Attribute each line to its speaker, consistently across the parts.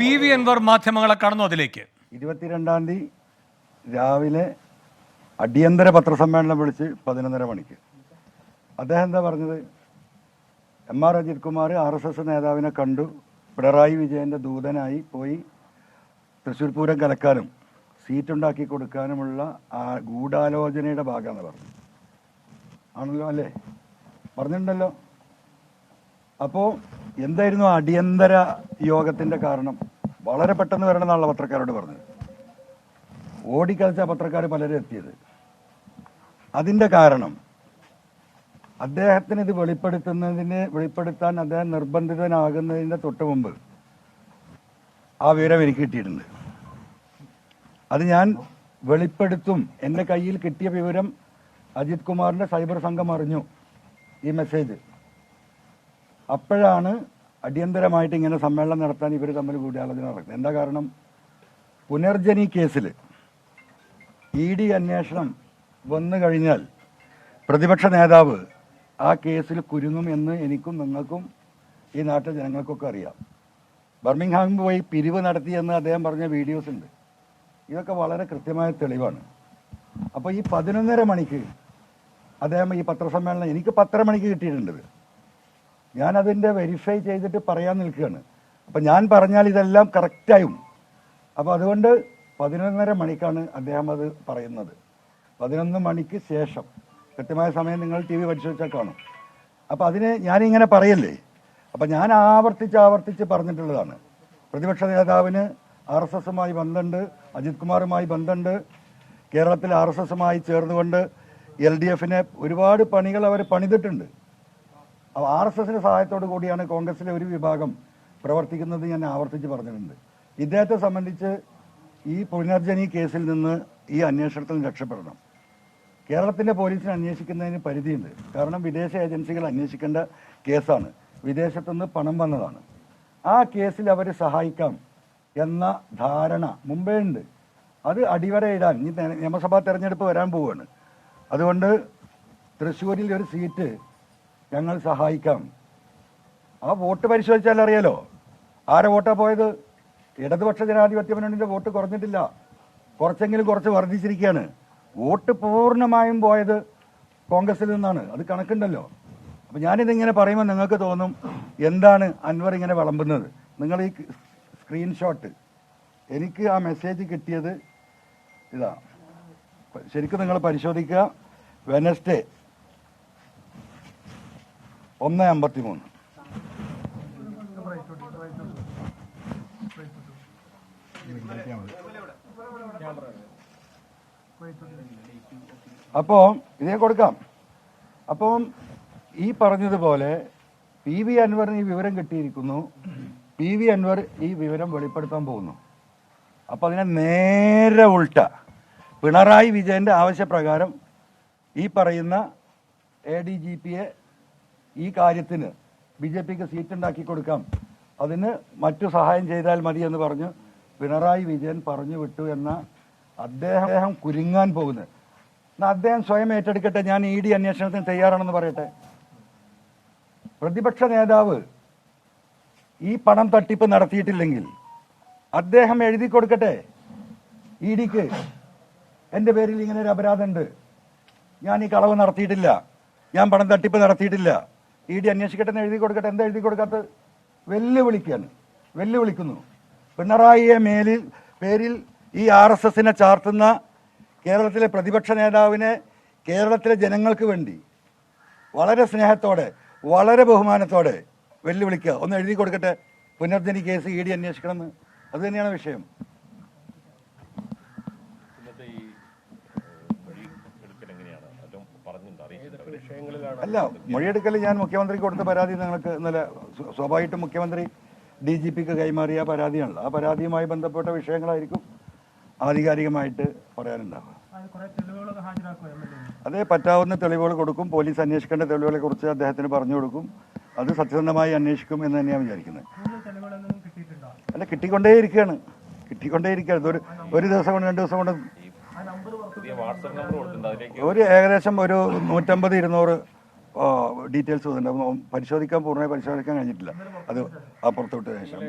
Speaker 1: P V Anwar മാധ്യമങ്ങളെ കടന്നു അതിലേക്ക്.
Speaker 2: ഇരുപത്തിരണ്ടാം തീയതി രാവിലെ അടിയന്തര പത്രസമ്മേളനം വിളിച്ച് പതിനൊന്നര മണിക്ക്. അദ്ദേഹം എന്താ പറഞ്ഞത്? M R Ajith Kumar R S S നേതാവിനെ കണ്ടു. പിണറായി വിജയന്റെ ദൂതനായി പോയി തൃശ്ശൂർ പൂരം കലക്കാനും സീറ്റുണ്ടാക്കി കൊടുക്കാനുമുള്ള ആ ഗൂഢാലോചനയുടെ ഭാഗമെന്ന് പറഞ്ഞു. ആണല്ലോ അല്ലേ? പറഞ്ഞിട്ടുണ്ടല്ലോ. അപ്പോൾ എന്തായിരുന്നു അടിയന്തര യോഗത്തിന്റെ കാരണം? വളരെ പെട്ടെന്ന് വരണം എന്നുള്ള പത്രക്കാരോട് പറഞ്ഞത്. ഓടിക്കളിച്ച പത്രക്കാർ പലരും എത്തിയത്. അതിന്റെ കാരണം അദ്ദേഹത്തിന് ഇത് വെളിപ്പെടുത്തുന്നതിന് വെളിപ്പെടുത്താൻ അദ്ദേഹം നിർബന്ധിതനാകുന്നതിന്റെ തൊട്ട് മുമ്പ് ആ വിവരം എനിക്ക് കിട്ടിയിട്ടുണ്ട്. അത് ഞാൻ വെളിപ്പെടുത്തും. എന്റെ കയ്യിൽ കിട്ടിയ വിവരം അജിത് കുമാറിന്റെ സൈബർ സംഘം അറിഞ്ഞു ഈ മെസ്സേജ്. അപ്പോഴാണ് അടിയന്തരമായിട്ട് ഇങ്ങനെ സമ്മേളനം നടത്താൻ ഇവർ തമ്മിൽ കൂടിയാലോചന നടക്കുന്നത്. എന്താ കാരണം? പുനർജനി കേസിൽ ഇ ഡി അന്വേഷണം വന്നു കഴിഞ്ഞാൽ പ്രതിപക്ഷ നേതാവ് ആ കേസിൽ കുരുങ്ങും എന്ന് എനിക്കും നിങ്ങൾക്കും ഈ നാട്ടിലെ ജനങ്ങൾക്കൊക്കെ അറിയാം. ബർമിംഗ്ഹാമിൽ പോയി പിരിവ് നടത്തിയെന്ന് അദ്ദേഹം പറഞ്ഞ വീഡിയോസ് ഉണ്ട്. ഇതൊക്കെ വളരെ കൃത്യമായ തെളിവാണ്. അപ്പോൾ ഈ പതിനൊന്നര മണിക്ക് അദ്ദേഹം ഈ പത്രസമ്മേളനം എനിക്ക് പത്തര മണിക്ക് കിട്ടിയിട്ടുണ്ട്. ഞാൻ അതിന്റെ വെരിഫൈ ചെയ്തിട്ട് പറയാൻ നിൽക്കുകയാണ്. അപ്പം ഞാൻ പറഞ്ഞാൽ ഇതെല്ലാം കറക്റ്റായും അപ്പോൾ അതുകൊണ്ട് പതിനൊന്നര മണിക്കാണ് അദ്ദേഹം അത് പറയുന്നത്. പതിനൊന്ന് മണിക്ക് ശേഷം കൃത്യമായ സമയം നിങ്ങൾ ടി വി പരിശോധിച്ചാൽ കാണും. അപ്പോൾ അതിന് ഞാനിങ്ങനെ പറയല്ലേ? അപ്പം ഞാൻ ആവർത്തിച്ച് ആവർത്തിച്ച് പറഞ്ഞിട്ടുള്ളതാണ്. പ്രതിപക്ഷ നേതാവിന് ആർ എസ് എസുമായി ബന്ധമുണ്ട് അജിത് കുമാറുമായി ബന്ധമുണ്ട് കേരളത്തിൽ ആർ എസ് എസുമായി ചേർന്നുകൊണ്ട് എൽ ഡി എഫിനെ ഒരുപാട് പണികൾ അവർ പണിതിട്ടുണ്ട്. ആർ എസ് എസിന്റെ സഹായത്തോടു കൂടിയാണ് കോൺഗ്രസിലെ ഒരു വിഭാഗം പ്രവർത്തിക്കുന്നത് ഞാൻ ആവർത്തിച്ച് പറഞ്ഞിട്ടുണ്ട്. ഇദ്ദേഹത്തെ സംബന്ധിച്ച് ഈ പുനർജനി കേസിൽ നിന്ന് ഈ അന്വേഷണത്തിൽ രക്ഷപ്പെടണം. കേരളത്തിന്റെ പോലീസിനെ അന്വേഷിക്കുന്നതിന് പരിധിയുണ്ട്. കാരണം വിദേശ ഏജൻസികൾ അന്വേഷിക്കേണ്ട കേസാണ്. വിദേശത്തുനിന്ന് പണം വന്നതാണ്. ആ കേസിൽ അവരെ സഹായിക്കാം എന്ന ധാരണ മുമ്പേ ഉണ്ട് അത് അടിവരയിടാൻ ഇനി നിയമസഭാ തെരഞ്ഞെടുപ്പ് വരാൻ പോവുകയാണ്. അതുകൊണ്ട് തൃശ്ശൂരിൽ ഒരു സീറ്റ് ഞങ്ങൾ സഹായിക്കാം. ആ വോട്ട് പരിശോധിച്ചാൽ അറിയാലോ? ആരെ വോട്ടാ പോയത്? ഇടതുപക്ഷ ജനാധിപത്യ മുന്നണിന്റെ വോട്ട് കുറഞ്ഞിട്ടില്ല. കുറച്ചെങ്കിലും കുറച്ച് വർദ്ധിച്ചിരിക്കുകയാണ്. വോട്ട് പൂർണമായും പോയത് കോൺഗ്രസിൽ നിന്നാണ്. അത് കണക്കുണ്ടല്ലോ. അപ്പൊ ഞാനിതിങ്ങനെ പറയുമ്പോൾ നിങ്ങൾക്ക് തോന്നും എന്താണ് അൻവർ ഇങ്ങനെ വിളമ്പുന്നത്. നിങ്ങൾ ഈ സ്ക്രീൻഷോട്ട് എനിക്ക് ആ മെസ്സേജ് കിട്ടിയത് ഇതാ. ശരിക്കും നിങ്ങൾ പരിശോധിക്കുക. വെനസ്ഡേ. ഒന്ന് അമ്പത്തി മൂന്ന് അപ്പോ ഇതേ കൊടുക്കാം. അപ്പം ഈ പറഞ്ഞതുപോലെ പി വി അൻവറിന് ഈ വിവരം കിട്ടിയിരിക്കുന്നു. പി വി അൻവർ ഈ വിവരം വെളിപ്പെടുത്താൻ പോകുന്നു. അപ്പൊ അതിനെ നേരെ ഉൾട്ട. പിണറായി വിജയന്റെ ആവശ്യപ്രകാരം ഈ പറയുന്ന എ ഡി ജി പിയെ ഈ കാര്യത്തിന് ബി ജെ പിക്ക് സീറ്റ് ഉണ്ടാക്കി കൊടുക്കാം. അതിന് മറ്റു സഹായം ചെയ്താൽ മതി എന്ന് പറഞ്ഞ് പിണറായി വിജയൻ പറഞ്ഞു വിട്ടു എന്ന അദ്ദേഹം കുരുങ്ങാൻ പോകുന്നത്. എന്നാൽ അദ്ദേഹം സ്വയം ഏറ്റെടുക്കട്ടെ ഞാൻ ഇ ഡി അന്വേഷണത്തിന് തയ്യാറാണെന്ന് പറയട്ടെ. പ്രതിപക്ഷ നേതാവ് ഈ പണം തട്ടിപ്പ് നടത്തിയിട്ടില്ലെങ്കിൽ അദ്ദേഹം എഴുതി കൊടുക്കട്ടെ. ഇ ഡിക്ക് എന്റെ പേരിൽ ഇങ്ങനെ ഒരു അപരാധമുണ്ട്. ഞാൻ ഈ കളവ് നടത്തിയിട്ടില്ല. ഞാൻ പണം തട്ടിപ്പ് നടത്തിയിട്ടില്ല. ഇ ഡി അന്വേഷിക്കട്ടെ എന്ന് എഴുതി കൊടുക്കട്ടെ എന്താ എഴുതി കൊടുക്കാത്തത്? വെല്ലുവിളിക്കുകയാണ് വെല്ലുവിളിക്കുന്നു. പിണറായിയെ മേലിൽ പേരിൽ ഈ ആർ എസ് എസിനെ ചാർത്തുന്ന കേരളത്തിലെ പ്രതിപക്ഷ നേതാവിനെ കേരളത്തിലെ ജനങ്ങൾക്ക് വേണ്ടി വളരെ സ്നേഹത്തോടെ വളരെ ബഹുമാനത്തോടെ വെല്ലുവിളിക്കുക. ഒന്ന് എഴുതി കൊടുക്കട്ടെ. പുനർജനി കേസ് ഇ ഡി അന്വേഷിക്കണമെന്ന്. അതുതന്നെയാണ് വിഷയം
Speaker 3: ഇന്നത്തെ ഈ വഴി എടുക്കൽ എങ്ങനെയാണ് അതും പറഞ്ഞിട്ടുണ്ട് അറിയിച്ചിട്ടുണ്ട് വിഷയങ്ങളിലാണ്
Speaker 2: അല്ല മൊഴിയെടുക്കൽ ഞാൻ മുഖ്യമന്ത്രിക്ക് കൊടുത്ത പരാതി നിങ്ങൾക്ക് ഇന്നലെ സ്വ- സ്വാഭാവികമായിട്ടും മുഖ്യമന്ത്രി ഡി ജി പിക്ക് കൈമാറിയ പരാതിയാണല്ലോ. ആ പരാതിയുമായി ബന്ധപ്പെട്ട വിഷയങ്ങളായിരിക്കും ആധികാരികമായിട്ട് പറയാനുണ്ടാവുക.
Speaker 4: അതെ കുറെ തെളിവുകളൊക്കെ ഹാജരാക്കും എം
Speaker 2: അതേ പറ്റാവുന്ന തെളിവുകൾ കൊടുക്കും. പോലീസ് അന്വേഷിക്കേണ്ട തെളിവുകളെ കുറിച്ച് അദ്ദേഹത്തിന് പറഞ്ഞു കൊടുക്കും. അത് സത്യസന്ധമായി അന്വേഷിക്കും എന്ന് തന്നെയാണ് വിചാരിക്കുന്നത്.
Speaker 4: അല്ല കിട്ടിക്കൊണ്ടേ
Speaker 2: ഇരിക്കുകയാണ് കിട്ടിക്കൊണ്ടേ ഇരിക്കുകയാണ് ഒരു ഒരു ദിവസം കൊണ്ട് രണ്ട് ദിവസം കൊണ്ട്
Speaker 3: പുതിയ വാട്സപ്പ് നമ്പർ കൊടുത്തിട്ടുണ്ട്. അതിലേക്ക്
Speaker 2: ഒരു ഏകദേശം ഒരു നൂറ്റമ്പത് ഇരുന്നൂറ് ഡീറ്റെയിൽസ് വന്നിട്ടുണ്ട്. പരിശോധിക്കാൻ പൂർണമായി പരിശോധിക്കാൻ കഴിഞ്ഞിട്ടില്ല. അത് അപ്പുറത്തോട്ട് ശേഷം.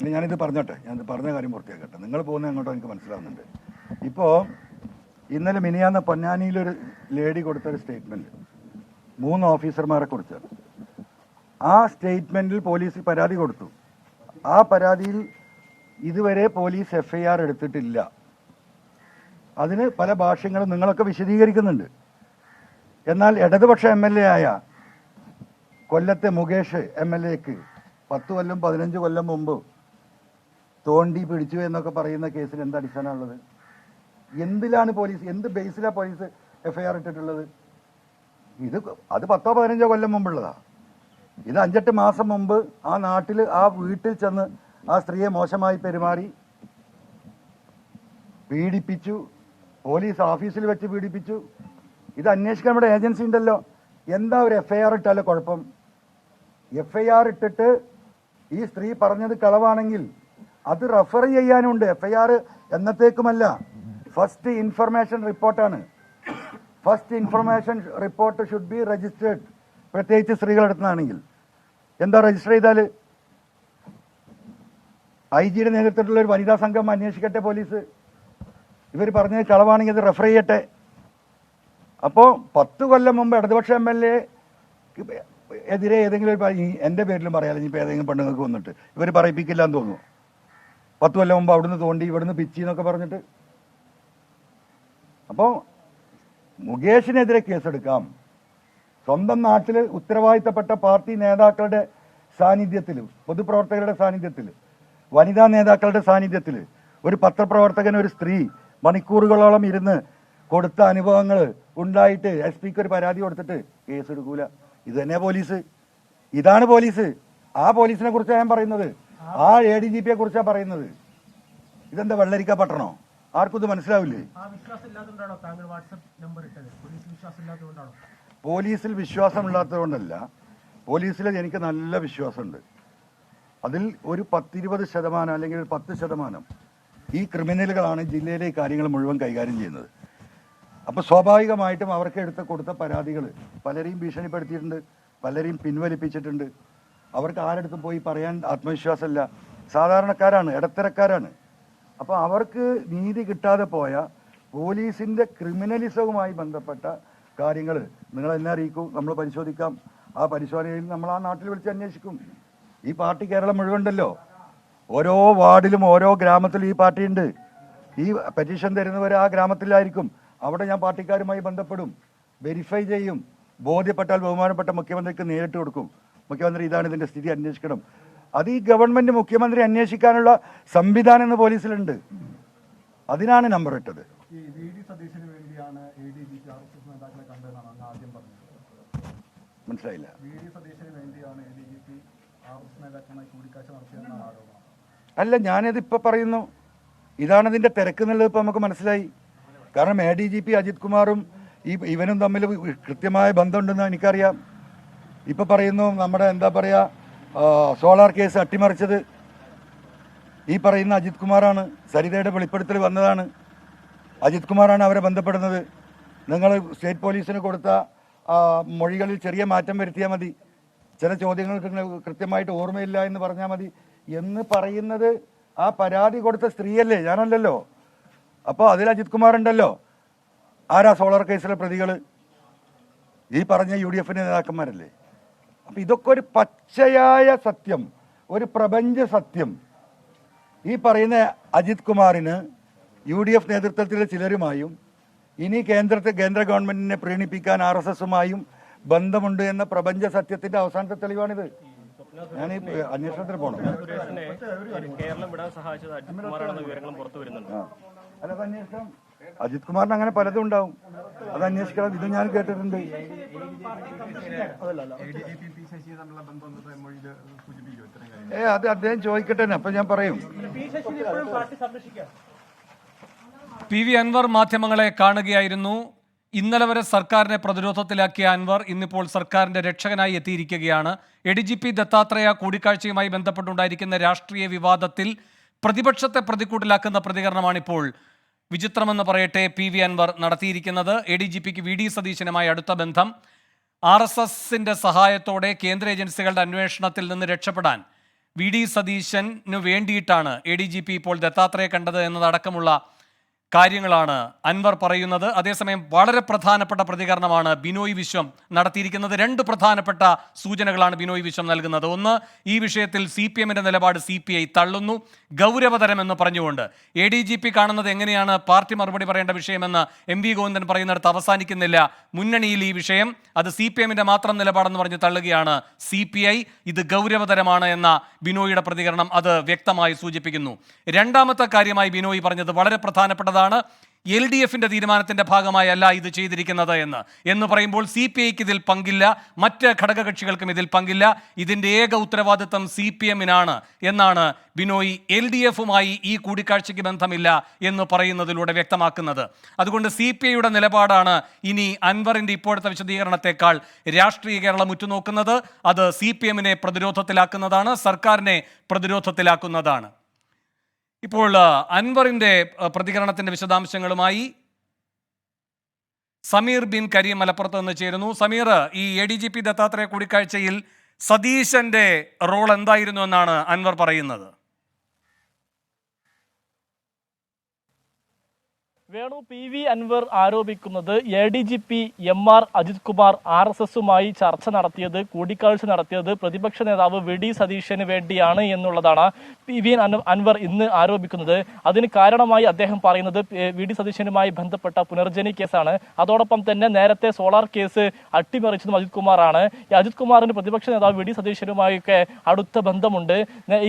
Speaker 2: ഇനി ഞാനിത് പറഞ്ഞോട്ടെ. ഞാനിത് പറഞ്ഞ കാര്യം പൂർത്തിയാക്കട്ടെ. നിങ്ങൾ പോകുന്ന എങ്ങോട്ടോ എനിക്ക് മനസ്സിലാവുന്നുണ്ട്. ഇപ്പോൾ ഇന്നലെ മിനിയാന്ന പൊന്നാനിയിലൊരു ലേഡി കൊടുത്തൊരു സ്റ്റേറ്റ്മെന്റ് മൂന്ന് ഓഫീസർമാരെ കുറിച്ച്. ആ സ്റ്റേറ്റ്മെന്റിൽ പോലീസ് പരാതി കൊടുത്തു. ആ പരാതിയിൽ ഇതുവരെ പോലീസ് എഫ് ഐ ആർ എടുത്തിട്ടില്ല. അതിന് പല ഭാഷ്യങ്ങളും നിങ്ങളൊക്കെ വിശദീകരിക്കുന്നുണ്ട്. എന്നാൽ ഇടതുപക്ഷ എം എൽ എ ആയ കൊല്ലത്തെ മുകേഷ് എം എൽ എക്ക് പത്ത് കൊല്ലം പതിനഞ്ച് കൊല്ലം മുമ്പ് തോണ്ടി പിടിച്ചു എന്നൊക്കെ പറയുന്ന കേസിൽ എന്ത് അടിസ്ഥാനമുള്ളത്? എന്തിലാണ് പോലീസ് എന്ത് ബേസിലാണ് പോലീസ് എഫ്ഐആർ ഇട്ടിട്ടുള്ളത്? ഇത് അത് പത്തോ പതിനഞ്ചോ കൊല്ലം മുമ്പുള്ളതാ. ഇത് അഞ്ചെട്ട് മാസം മുമ്പ് ആ നാട്ടിൽ ആ വീട്ടിൽ ചെന്ന് ആ സ്ത്രീയെ മോശമായി പെരുമാറി പീഡിപ്പിച്ചു പോലീസ് ഓഫീസിൽ വെച്ച് പീഡിപ്പിച്ചു. ഇത് അന്വേഷിക്കാൻ ഇവിടെ ഏജൻസി ഉണ്ടല്ലോ. എന്താ ഒരു എഫ്ഐആർ ഇട്ടാലോ കുഴപ്പം? എഫ്ഐആർ ഇട്ടിട്ട് ഈ സ്ത്രീ പറഞ്ഞത് കളവാണെങ്കിൽ അത് റെഫർ ചെയ്യാനുണ്ട്. എഫ്ഐആർ എന്നത്തേക്കുമല്ല. ഫസ്റ്റ് ഇൻഫർമേഷൻ റിപ്പോർട്ടാണ് first information report should be registered പ്രത്യേകിച്ച് സ്ത്രീകളെടുത്താണെങ്കിൽ എന്താ രജിസ്റ്റർ ചെയ്താൽ ഐ ജിയുടെ നേതൃത്വത്തിലുള്ള ഒരു വനിതാ സംഘം അന്വേഷിക്കട്ടെ പോലീസ്. ഇവർ പറഞ്ഞത് കളവാണെങ്കിൽ അത് റെഫർ ചെയ്യട്ടെ. അപ്പോൾ പത്ത് കൊല്ലം മുമ്പ് ഇടതുപക്ഷ എം എൽ എ എതിരെ ഏതെങ്കിലും ഒരു എന്റെ പേരിലും പറയാം അല്ലെങ്കിൽ ഇപ്പോൾ ഏതെങ്കിലും പെണ്ണുങ്ങൾക്ക് വന്നിട്ട്. ഇവർ പറയിപ്പിക്കില്ല എന്ന് തോന്നുന്നു. പത്ത് കൊല്ലം മുമ്പ് അവിടുന്ന് തോണ്ടി ഇവിടുന്ന് പിച്ചി എന്നൊക്കെ പറഞ്ഞിട്ട്. അപ്പോൾ മുകേഷിനെതിരെ കേസെടുക്കാം. സ്വന്തം നാട്ടിൽ ഉത്തരവാദിത്തപ്പെട്ട പാർട്ടി നേതാക്കളുടെ സാന്നിധ്യത്തിൽ പൊതുപ്രവർത്തകരുടെ സാന്നിധ്യത്തിൽ വനിതാ നേതാക്കളുടെ സാന്നിധ്യത്തിൽ ഒരു പത്രപ്രവർത്തകൻ ഒരു സ്ത്രീ മണിക്കൂറുകളോളം ഇരുന്ന് കൊടുത്ത അനുഭവങ്ങൾ ഉണ്ടായിട്ട് എസ് പിക്ക് ഒരു പരാതി കൊടുത്തിട്ട് കേസ് എടുക്കൂല. ഇത് തന്നെ പോലീസ്. ഇതാണ് പോലീസ്. ആ പോലീസിനെ കുറിച്ചാണ് ഞാൻ പറയുന്നത്. ആ എ ഡി ജി പിയെ കുറിച്ചാണ് പറയുന്നത്. ഇതെന്താ വെള്ളരിക്ക പട്ടണോ ആർക്കും ഇത് മനസ്സിലാവില്ലേ?
Speaker 4: ആ വിശ്വാസം
Speaker 2: പോലീസിൽ വിശ്വാസമില്ലാത്തതുകൊണ്ടല്ല. പോലീസിൽ എനിക്ക് നല്ല വിശ്വാസമുണ്ട്. അതിൽ ഒരു പത്തിരുപത് ശതമാനം അല്ലെങ്കിൽ ഒരു പത്ത് ശതമാനം ഈ ക്രിമിനലുകളാണ് ജില്ലയിലെ ഈ കാര്യങ്ങൾ മുഴുവൻ കൈകാര്യം ചെയ്യുന്നത്. അപ്പോൾ സ്വാഭാവികമായിട്ടും അവർക്ക് എടുത്ത് കൊടുത്ത പരാതികൾ പലരെയും ഭീഷണിപ്പെടുത്തിയിട്ടുണ്ട് പലരെയും പിൻവലിപ്പിച്ചിട്ടുണ്ട്. അവർക്ക് ആരെടുത്തും പോയി പറയാൻ ആത്മവിശ്വാസമില്ല. സാധാരണക്കാരാണ് ഇടത്തരക്കാരാണ്. അപ്പോൾ അവർക്ക് നീതി കിട്ടാതെ പോയ പോലീസിന്റെ ക്രിമിനലിസവുമായി ബന്ധപ്പെട്ട കാര്യങ്ങൾ നിങ്ങൾ എന്നെ അറിയിക്കൂ നമ്മൾ പരിശോധിക്കാം. ആ പരിശോധനയിൽ നമ്മൾ ആ നാട്ടിൽ വിളിച്ച് അന്വേഷിക്കും. ഈ പാർട്ടി കേരളം മുഴുവൻ ഉണ്ടല്ലോ. ഓരോ വാർഡിലും ഓരോ ഗ്രാമത്തിലും ഈ പാർട്ടി ഉണ്ട്. ഈ പെറ്റീഷൻ തരുന്നവർ ആ ഗ്രാമത്തിലായിരിക്കും. അവിടെ ഞാൻ പാർട്ടിക്കാരുമായി ബന്ധപ്പെടും. വെരിഫൈ ചെയ്യും. ബോധ്യപ്പെട്ടാൽ ബഹുമാനപ്പെട്ട മുഖ്യമന്ത്രിക്ക് നേരിട്ട് കൊടുക്കും. മുഖ്യമന്ത്രി ഇതാണ് ഇതിന്റെ സ്ഥിതി അന്വേഷിക്കണം. അത് ഈ ഗവൺമെന്റ് മുഖ്യമന്ത്രി അന്വേഷിക്കാനുള്ള സംവിധാനം എന്ന് പോലീസിലുണ്ട്. അതിനാണ് നമ്പർ ഇട്ടത്. മനസ്സിലായില്ല. അല്ല ഞാനിത് ഇപ്പൊ പറയുന്നു. ഇതാണ് ഇതിന്റെ തിരക്ക് എന്നുള്ളത് ഇപ്പൊ നമുക്ക് മനസ്സിലായി. കാരണം A D G P Ajith കുമാറും ഈ ഇവനും തമ്മിൽ കൃത്യമായ ബന്ധമുണ്ടെന്ന് എനിക്കറിയാം. ഇപ്പൊ പറയുന്നു നമ്മുടെ എന്താ പറയാ സോളാർ കേസ് അട്ടിമറിച്ചത്. ഈ പറയുന്ന അജിത് കുമാറാണ് സരിതയുടെ വെളിപ്പെടുത്തൽ വന്നതാണ്. അജിത് കുമാറാണ് അവരെ ബന്ധപ്പെടുന്നത്. നിങ്ങൾ സ്റ്റേറ്റ് പോലീസിന് കൊടുത്ത മൊഴികളിൽ ചെറിയ മാറ്റം വരുത്തിയാൽ മതി. ചില ചോദ്യങ്ങൾക്ക് കൃത്യമായിട്ട് ഓർമ്മയില്ല എന്ന് പറഞ്ഞാൽ മതി. എന്ന് പറയുന്നത് ആ പരാതി കൊടുത്ത സ്ത്രീയല്ലേ? ഞാനല്ലല്ലോ. അപ്പോൾ അതിൽ അജിത് കുമാർ ഉണ്ടല്ലോ. ആരാ സോളാർ കേസിലെ പ്രതികൾ ഈ പറഞ്ഞ യു ഡി എഫിന്റെ നേതാക്കന്മാരല്ലേ? അപ്പം ഇതൊക്കെ ഒരു പച്ചയായ സത്യം ഒരു പ്രപഞ്ച സത്യം. ഈ പറയുന്ന അജിത് കുമാറിന് യു ഡി എഫ് നേതൃത്വത്തിലെ ചിലരുമായും ഇനി കേന്ദ്രത്തെ കേന്ദ്ര ഗവൺമെന്റിനെ പ്രീണിപ്പിക്കാൻ ആർ എസ് എസുമായും ബന്ധമുണ്ട് എന്ന പ്രപഞ്ച സത്യത്തിന്റെ അവസാനത്തെ തെളിവാണിത്. ഞാൻ ഈ അന്വേഷണത്തിന് പോകണം
Speaker 3: കേരളം വിടാൻ സഹായിച്ചത് അജിത് കുമാറാണെന്ന വിവരങ്ങളും പുറത്തു വരുന്നുണ്ട്.
Speaker 2: അല്ല അത് അന്വേഷണം അജിത് കുമാറിന് അങ്ങനെ പലതും ഉണ്ടാവും. അത് അന്വേഷിക്കണം. ഇത് ഞാൻ കേട്ടിട്ടുണ്ട്. ഏ അത് അദ്ദേഹം ചോദിക്കട്ടെ അപ്പൊ ഞാൻ പറയും.
Speaker 4: പി
Speaker 1: വി അൻവർ മാധ്യമങ്ങളെ കാണുകയായിരുന്നു. ഇന്നലെ വരെ സർക്കാരിനെ പ്രതിരോധത്തിലാക്കിയ അൻവർ ഇന്നിപ്പോൾ സർക്കാരിന്റെ രക്ഷകനായി എത്തിയിരിക്കുകയാണ്. A D G P Dattatreya കൂടിക്കാഴ്ചയുമായി ബന്ധപ്പെട്ടുണ്ടായിരിക്കുന്ന രാഷ്ട്രീയ വിവാദത്തിൽ പ്രതിപക്ഷത്തെ പ്രതിക്കൂട്ടിലാക്കുന്ന പ്രതികരണമാണിപ്പോൾ വിചിത്രമെന്ന് പറയട്ടെ പി വി അൻവർ നടത്തിയിരിക്കുന്നത്. എ ഡി ജി പിക്ക് വി ഡി സതീശനുമായി അടുത്ത ബന്ധം. ആർ എസ് എസിന്റെ സഹായത്തോടെ കേന്ദ്ര ഏജൻസികളുടെ അന്വേഷണത്തിൽ നിന്ന് രക്ഷപ്പെടാൻ വി ഡി സതീശനു വേണ്ടിയിട്ടാണ് എ ഡി ജി പി ഇപ്പോൾ ദത്താത്രയെ കണ്ടത് എന്നതടക്കമുള്ള കാര്യങ്ങളാണ് അൻവർ പറയുന്നത്. അതേസമയം വളരെ പ്രധാനപ്പെട്ട പ്രതികരണമാണ് ബിനോയ് വിശ്വം നടത്തിയിരിക്കുന്നത്. രണ്ട് പ്രധാനപ്പെട്ട സൂചനകളാണ് ബിനോയ് വിശ്വം നൽകുന്നത്. ഒന്ന് ഈ വിഷയത്തിൽ സി പി എമ്മിന്റെ നിലപാട് സി പി ഐ തള്ളുന്നു. ഗൗരവതരമെന്ന് പറഞ്ഞുകൊണ്ട് എ ഡി ജി പി കാണുന്നത് എങ്ങനെയാണ്? പാർട്ടി മറുപടി പറയേണ്ട വിഷയമെന്ന് എം വി ഗോവിന്ദൻ പറയുന്നിടത്ത് അവസാനിക്കുന്നില്ല. മുന്നണിയിൽ ഈ വിഷയം അത് സി പി എമ്മിന്റെ മാത്രം നിലപാടെന്ന് പറഞ്ഞ് തള്ളുകയാണ് സി പി ഐ. ഇത് ഗൗരവതരമാണ് എന്ന ബിനോയിയുടെ പ്രതികരണം അത് വ്യക്തമായി സൂചിപ്പിക്കുന്നു. രണ്ടാമത്തെ കാര്യമായി ബിനോയ് പറഞ്ഞത് വളരെ പ്രധാനപ്പെട്ടതാണ്. എൽ ഡി എഫിന്റെ തീരുമാനത്തിന്റെ ഭാഗമായല്ല ഇത് ചെയ്തിരിക്കുന്നത് എന്ന്. എന്ന് പറയുമ്പോൾ സി പി ഐക്ക് ഇതിൽ പങ്കില്ല മറ്റ് ഘടകകക്ഷികൾക്കും ഇതിൽ പങ്കില്ല. ഇതിന്റെ ഏക ഉത്തരവാദിത്തം സി പി എമ്മിനാണ് എന്നാണ് ബിനോയ് എൽ ഡി എഫുമായി ഈ കൂടിക്കാഴ്ചയ്ക്ക് ബന്ധമില്ല എന്ന് പറയുന്നതിലൂടെ വ്യക്തമാക്കുന്നത്. അതുകൊണ്ട് സി പി ഐയുടെ നിലപാടാണ് ഇനി അൻവറിന്റെ ഇപ്പോഴത്തെ വിശദീകരണത്തെക്കാൾ രാഷ്ട്രീയ കേരളം ഉറ്റുനോക്കുന്നത്. അത് സി പി എമ്മിനെ പ്രതിരോധത്തിലാക്കുന്നതാണ് സർക്കാരിനെ പ്രതിരോധത്തിലാക്കുന്നതാണ്. ഇപ്പോൾ അൻവറിന്റെ പ്രതികരണത്തിന്റെ വിശദാംശങ്ങളുമായി സമീർ ബിൻ കരീം മലപ്പുറത്ത് നിന്ന് ചേരുന്നു. സമീർ ഈ A D G P Dattatreya കൂടിക്കാഴ്ചയിൽ സതീശന്റെ റോൾ എന്തായിരുന്നു എന്നാണ് അൻവർ പറയുന്നത്?
Speaker 5: വേണു പി വി അൻവർ ആരോപിക്കുന്നത് A D G P M R Ajith Kumar R S എസുമായി ചർച്ച നടത്തിയത് കൂടിക്കാഴ്ച നടത്തിയത് പ്രതിപക്ഷ നേതാവ് വി ഡി സതീശന് വേണ്ടിയാണ് എന്നുള്ളതാണ് പി വി അൻവർ ഇന്ന് ആരോപിക്കുന്നത്. അതിന് കാരണമായി അദ്ദേഹം പറയുന്നത് വി ഡി സതീശനുമായി ബന്ധപ്പെട്ട പുനർജനി കേസാണ്. അതോടൊപ്പം തന്നെ നേരത്തെ സോളാർ കേസ് അട്ടിമറിച്ചതും അജിത് കുമാറാണ് ഈ അജിത് കുമാറിന് പ്രതിപക്ഷ നേതാവ് വി ഡി സതീശനുമായൊക്കെ അടുത്ത ബന്ധമുണ്ട്.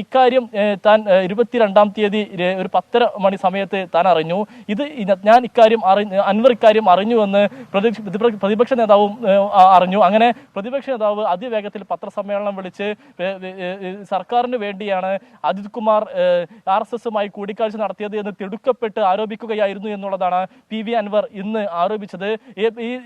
Speaker 5: ഇക്കാര്യം താൻ ഇരുപത്തിരണ്ടാം തീയതി ഒരു പത്തര മണി സമയത്ത് താൻ അറിഞ്ഞു. ഇത് ഞാൻ ഇക്കാര്യം അറിഞ്ഞ് അൻവർ ഇക്കാര്യം അറിഞ്ഞു എന്ന് പ്രതിപക്ഷ- നേതാവും അറിഞ്ഞു. അങ്ങനെ പ്രതിപക്ഷ നേതാവ് അതിവേഗത്തിൽ പത്രസമ്മേളനം വിളിച്ച് സർക്കാരിന് വേണ്ടിയാണ് അജിത് കുമാർ ആർ എസ് എസുമായി കൂടിക്കാഴ്ച നടത്തിയത് എന്ന് തിടുക്കപ്പെട്ട് ആരോപിക്കുകയായിരുന്നു എന്നുള്ളതാണ് പി വി അൻവർ ഇന്ന് ആരോപിച്ചത്.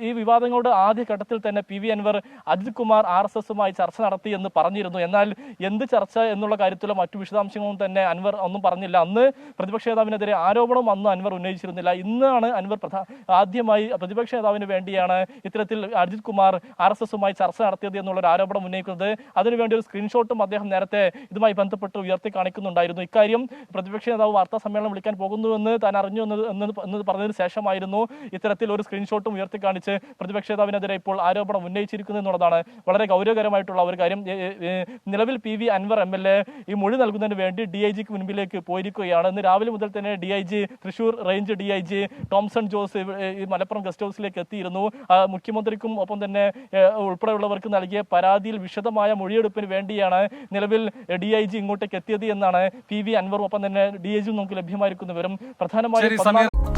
Speaker 5: ഈ വിവാദങ്ങളുടെ ആദ്യഘട്ടത്തിൽ തന്നെ P V Anvar Ajith Kumar R S എസുമായി ചർച്ച നടത്തി എന്ന് പറഞ്ഞിരുന്നു. എന്നാൽ എന്ത് ചർച്ച എന്നുള്ള കാര്യത്തിലോ മറ്റു വിശദാംശങ്ങളും തന്നെ അൻവർ ഒന്നും പറഞ്ഞില്ല. അന്ന് പ്രതിപക്ഷ നേതാവിനെതിരെ ആരോപണം അന്ന് അൻവർ ഉന്നയിച്ചിരുന്നില്ല. ഇന്നാണ് അൻവർ പ്രധാ ആദ്യമായി പ്രതിപക്ഷ നേതാവിന് വേണ്ടിയാണ് ഇത്തരത്തിൽ അജിത് കുമാർ ആർ എസ് എസുമായി ചർച്ച നടത്തിയത് എന്നുള്ള ഒരു ആരോപണം ഉന്നയിക്കുന്നത്. അതിനുവേണ്ടി ഒരു സ്ക്രീൻഷോട്ടും അദ്ദേഹം നേരത്തെ ഇതുമായി ബന്ധപ്പെട്ട് ഉയർത്തി കാണിക്കുന്നുണ്ടായിരുന്നു. ഇക്കാര്യം പ്രതിപക്ഷ നേതാവ് വാർത്താ സമ്മേളനം വിളിക്കാൻ പോകുന്നുവെന്ന് താൻ അറിഞ്ഞു എന്ന് എന്ന് പറഞ്ഞതിന് ശേഷമായിരുന്നു ഇത്തരത്തിൽ ഒരു സ്ക്രീൻഷോട്ടും ഉയർത്തി കാണിച്ച് പ്രതിപക്ഷ നേതാവിനെതിരെ ഇപ്പോൾ ആരോപണം ഉന്നയിച്ചിരിക്കുന്നത് എന്നുള്ളതാണ്. വളരെ ഗൗരവകരമായിട്ടുള്ള ഒരു കാര്യം. നിലവിൽ P V Anvar M L A ഈ മൊഴി നൽകുന്നതിന് വേണ്ടി ഡി ഐ ജിക്ക് മുൻപിലേക്ക് പോയിരിക്കുകയാണ്. ഇന്ന് രാവിലെ മുതൽ തന്നെ D I G Thrissur range D I G Tomson Jose ഈ മലപ്പുറം ഗസ്റ്റ് ഹൗസിലേക്ക് എത്തിയിരുന്നു. മുഖ്യമന്ത്രിക്കും ഒപ്പം തന്നെ ഉൾപ്പെടെയുള്ളവർക്ക് നൽകിയ പരാതിയിൽ വിശദമായ മൊഴിയെടുപ്പിന് വേണ്ടിയാണ് നിലവിൽ ഡി ഐ ജി ഇങ്ങോട്ടേക്ക് എത്തിയത് എന്നാണ് പി വി അൻവറും ഒപ്പം തന്നെ ഡി ഐ ജിയും നമുക്ക്
Speaker 1: ലഭ്യമായിരിക്കുന്നവരും
Speaker 5: പ്രധാനമായും